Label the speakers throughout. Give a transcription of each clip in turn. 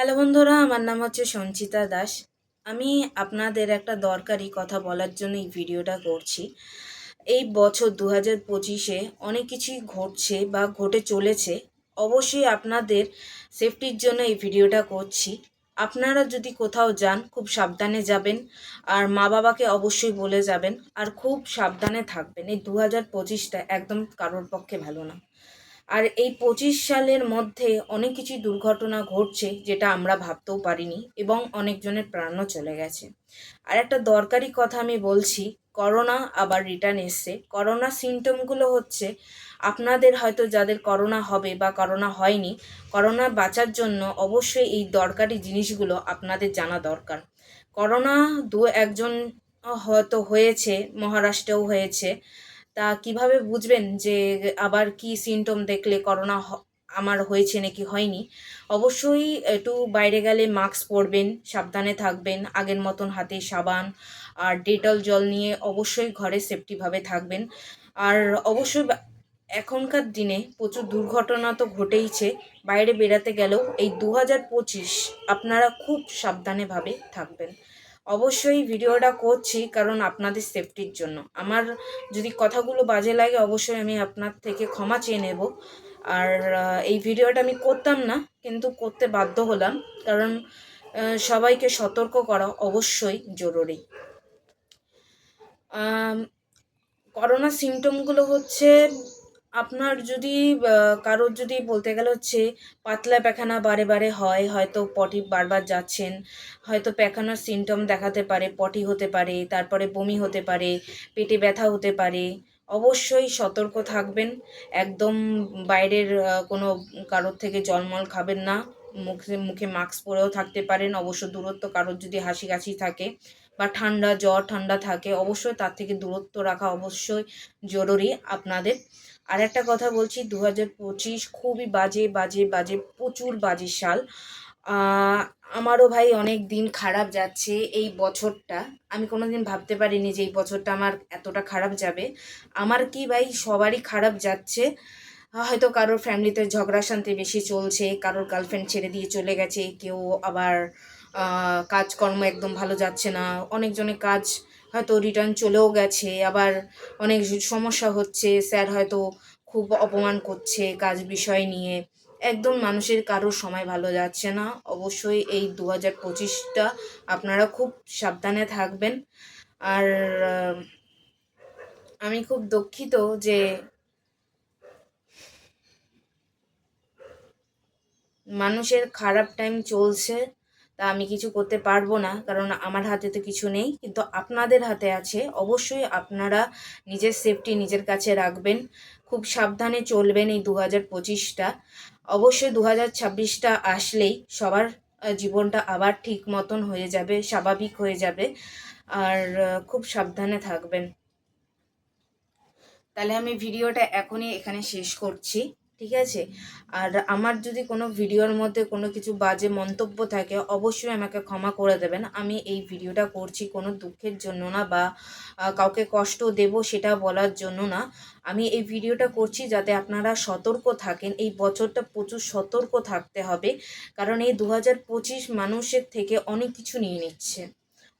Speaker 1: Hello বন্ধুরা, আমার নাম হচ্ছে সঞ্চিতা দাস। আমি আপনাদের একটা দরকারি কথা বলার জন্য এই ভিডিওটা করছি। এই বছর দু হাজার পঁচিশে অনেক কিছুই ঘটছে বা ঘটে চলেছে। অবশ্যই আপনাদের সেফটির জন্য এই ভিডিওটা করছি। আপনারা যদি কোথাও যান, খুব সাবধানে যাবেন আর মা বাবাকে অবশ্যই বলে যাবেন। আর খুব সাবধানে থাকবেন। এই দু হাজার পঁচিশটা একদম কারোর পক্ষে ভালো না। আর এই পঁচিশ সালের মধ্যে অনেক কিছু দুর্ঘটনা ঘটছে যেটা আমরা ভাবতেও পারিনি এবং অনেকজনের প্রাণও চলে গেছে। আর একটা দরকারি কথা আমি বলছি, করোনা আবার রিটার্ন এসছে। করোনা সিমটমগুলো হচ্ছে, আপনাদের হয়তো যাদের করোনা হবে বা করোনা হয়নি, করোনা বাঁচার জন্য অবশ্যই এই দরকারি জিনিসগুলো আপনাদের জানা দরকার। করোনা দু একজন হয়তো হয়েছে, মহারাষ্ট্রেও হয়েছে তা কীভাবে বুঝবেন যে আবার কি সিমটম দেখলে করোনা আমার হয়েছে নাকি হয়নি? অবশ্যই একটু বাইরে গেলে মাস্ক পরবেন, সাবধানে থাকবেন, আগের মতন হাতে সাবান আর ডেটল জল নিয়ে অবশ্যই ঘরে সেফটিভাবে থাকবেন। আর অবশ্যই এখনকার দিনে প্রচুর দুর্ঘটনা তো ঘটেইছে, বাইরে বেড়াতে গেলেও এই দু হাজার পঁচিশ আপনারা খুব সাবধানেভাবে থাকবেন। অবশ্যই ভিডিওটা করছি কারণ আপনাদের সেফটির জন্য। আমার যদি কথাগুলো বাজে লাগে, অবশ্যই আমি আপনার থেকে ক্ষমা চেয়ে নেব। আর এই ভিডিওটা আমি করতাম না, কিন্তু করতে বাধ্য হলাম। কারণ সবাইকে সতর্ক করা অবশ্যই জরুরি। করোনা সিমটমগুলো হচ্ছে আপনার যদি কারোর যদি বলতে গেলে হচ্ছে পাতলা পায়খানা বারে বারে হয়, হয়তো পটি বারবার যাচ্ছেন, হয়তো পায়খানার সিমটম দেখাতে পারে, পটি হতে পারে, তারপরে বমি হতে পারে, পেটে ব্যথা হতে পারে, অবশ্যই সতর্ক থাকবেন। একদম বাইরের কোনো কারোর থেকে জলমল খাবেন না। মুখে মুখে মাস্ক পরেও থাকতে পারেন, অবশ্য দূরত্ব কারোর যদি হাসি কাশি থাকে বা ঠান্ডা, জ্বর ঠান্ডা থাকে, অবশ্যই তার থেকে দূরত্ব রাখা অবশ্যই জরুরি আপনাদের। আর একটা কথা বলছি দু হাজার পঁচিশ খুবই বাজে বাজে বাজে, প্রচুর বাজে সাল। আমারও ভাই অনেক দিন খারাপ যাচ্ছে এই বছরটা। আমি কোনো দিন ভাবতে পারিনি যে এই বছরটা আমার এতটা খারাপ যাবে। আমার কি ভাই সবারই খারাপ যাচ্ছে। হয়তো কারোর ফ্যামিলিতে ঝগড়া শান্তি বেশি চলছে, কারোর গার্লফ্রেন্ড ছেড়ে দিয়ে চলে গেছে, কেউ আবার কাজকর্ম একদম ভালো যাচ্ছে না, অনেকজনের কাজ হয়তো রিটার্ন চলেও গেছে, আবার অনেক সমস্যা হচ্ছে, স্যার হয়তো খুব অপমান করছে কাজ বিষয় নিয়ে। একদম মানুষের কারোর সময় ভালো যাচ্ছে না। অবশ্যই এই দু হাজার পঁচিশটা আপনারা খুব সাবধানে থাকবেন। আর আমি খুব দুঃখিত যে মানুষের খারাপ টাইম চলছে। তা আমি কিছু করতে পারব না, কারণ আমার হাতে তো কিছু নেই। কিন্তু আপনাদের হাতে আছে, অবশ্যই আপনারা নিজের সেফটি নিজের কাছে রাখবেন। খুব সাবধানে চলবেন এই দু হাজার পঁচিশটা। অবশ্যই দু হাজার ছাব্বিশটা আসলেই সবার জীবনটা আবার ঠিক মতন হয়ে যাবে, স্বাভাবিক হয়ে যাবে। আর খুব সাবধানে থাকবেন। তাহলে আমি ভিডিওটা এখনই এখানে শেষ করছি। ঠিক আছে? আর আমার যদি কোনো ভিডিওর মধ্যে কোনো কিছু বাজে মন্তব্য থাকে, অবশ্যই আমাকে ক্ষমা করে দেবেন। আমি এই ভিডিওটা করছি কোনো দুঃখের জন্য না বা কাউকে কষ্ট দেব সেটা বলার জন্য না। আমি এই ভিডিওটা করছি যাতে আপনারা সতর্ক থাকেন। এই বছরটা প্রচুর সতর্ক থাকতে হবে, কারণ এই দু হাজার পঁচিশ মানুষের থেকে অনেক কিছু নিয়ে নিচ্ছে।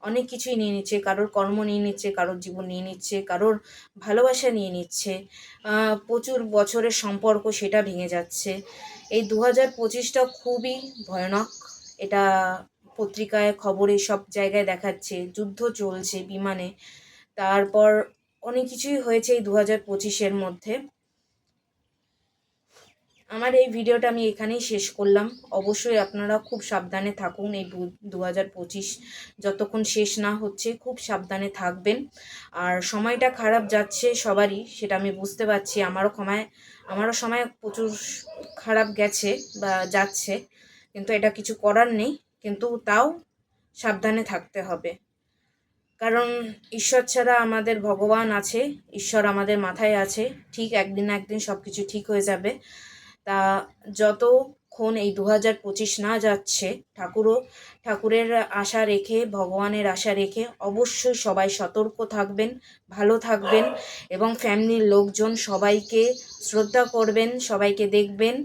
Speaker 1: অনেক কিছুই নিয়ে নিচ্ছে, কারোর কর্ম নিয়ে নিচ্ছে, কারোর জীবন নিয়ে নিচ্ছে, কারোর ভালোবাসা নিয়ে নিচ্ছে প্রচুর বছরের সম্পর্ক সেটা ভেঙে যাচ্ছে। এই দু হাজার পঁচিশটা খুবই ভয়ানক। এটা পত্রিকায় খবরে সব জায়গায় দেখাচ্ছে, যুদ্ধ চলছে বিমানে। তারপর অনেক কিছুই হয়েছে এই দু হাজার পঁচিশের মধ্যে। আমার এই ভিডিওটা আমি এখানেই শেষ করলাম। অবশ্যই আপনারা খুব সাবধানে থাকুন এই দু হাজার পঁচিশ। যতক্ষণ শেষ না হচ্ছে, খুব সাবধানে থাকবেন। আর সময়টা খারাপ যাচ্ছে সবারই, সেটা আমি বুঝতে পারছি। আমারও ক্ষমায় আমারও সময় প্রচুর খারাপ গেছে বা যাচ্ছে। কিন্তু এটা কিছু করার নেই। কিন্তু তাও সাবধানে থাকতে হবে। কারণ ঈশ্বর ছাড়া আমাদের ভগবান আছে, ঈশ্বর আমাদের মাথায় আছে। ঠিক একদিন একদিন সব কিছু ঠিক হয়ে যাবে। তা যতক্ষণ এই দু হাজার পঁচিশ না যাচ্ছে, ঠাকুরও, ঠাকুরের আশা রেখে, ভগবানের আশা রেখে অবশ্যই সবাই সতর্ক থাকবেন, ভালো থাকবেন এবং ফ্যামিলির লোকজন সবাইকে শ্রদ্ধা করবেন, সবাইকে দেখবেন,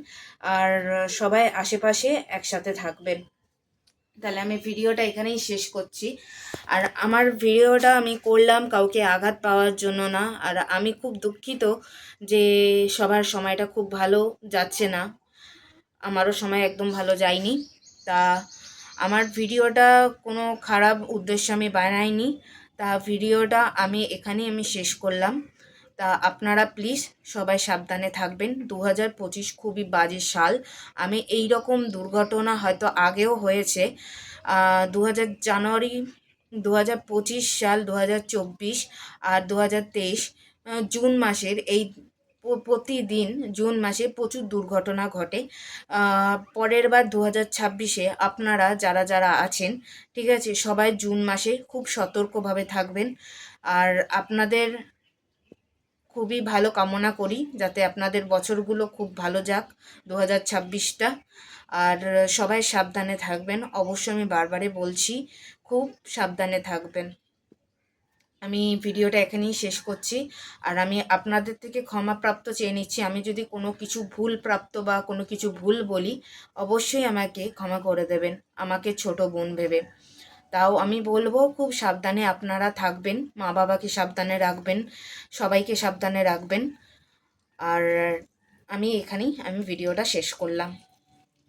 Speaker 1: আর সবাই আশেপাশে একসাথে থাকবেন। তাহলে আমি ভিডিওটা এখানেই শেষ করছি। আর আমার ভিডিওটা আমি করলাম কাউকে আঘাত পাওয়ার জন্য না। আর আমি খুব দুঃখিত যে সবার সময়টা খুব ভালো যাচ্ছে না। আমারও সময় একদম ভালো যায়নি। তা আমার ভিডিওটা কোনো খারাপ উদ্দেশ্যে আমি বানাইনি। তা ভিডিওটা আমি এখানেই আমি শেষ করলাম। তা আপনারা প্লিজ সবাই সাবধানে থাকবেন। দু হাজার পঁচিশ খুবই বাজে সাল। আমি এই রকম দুর্ঘটনা হয়তো আগেও হয়েছে। দু হাজার জানুয়ারি দু হাজার পঁচিশ সাল দু হাজার চব্বিশ আর দু হাজার তেইশ জুন মাসের এই প্রতিদিন জুন মাসে প্রচুর দুর্ঘটনা ঘটে। পরের বার দু হাজার ছাব্বিশে আপনারা যারা যারা আছেন, ঠিক আছে, সবাই জুন মাসে খুব সতর্কভাবে থাকবেন। আর আপনাদের খুবই ভালো কামনা করি, যাতে আপনাদের বছরগুলো খুব ভালো যাক দু হাজার ছাব্বিশটা। আর সবাই সাবধানে থাকবেন, অবশ্যই আমি বারবারে বলছি, খুব সাবধানে থাকবেন। আমি ভিডিওটা এখানেই শেষ করছি। আর আমি আপনাদের থেকে ক্ষমাপ্রাপ্ত চেয়ে নিচ্ছি, আমি যদি কোনো কিছু ভুল প্রাপ্ত বা কোনো কিছু ভুল বলি, অবশ্যই আমাকে ক্ষমা করে দেবেন, আমাকে ছোট বোন ভেবে। তাও আমি বলব খুব সাবধানে আপনারা থাকবেন, মা বাবাকে সাবধানে রাখবেন, সবাইকে সাবধানে রাখবেন। আর আমি এখানেই, আমি ভিডিওটা শেষ করলাম।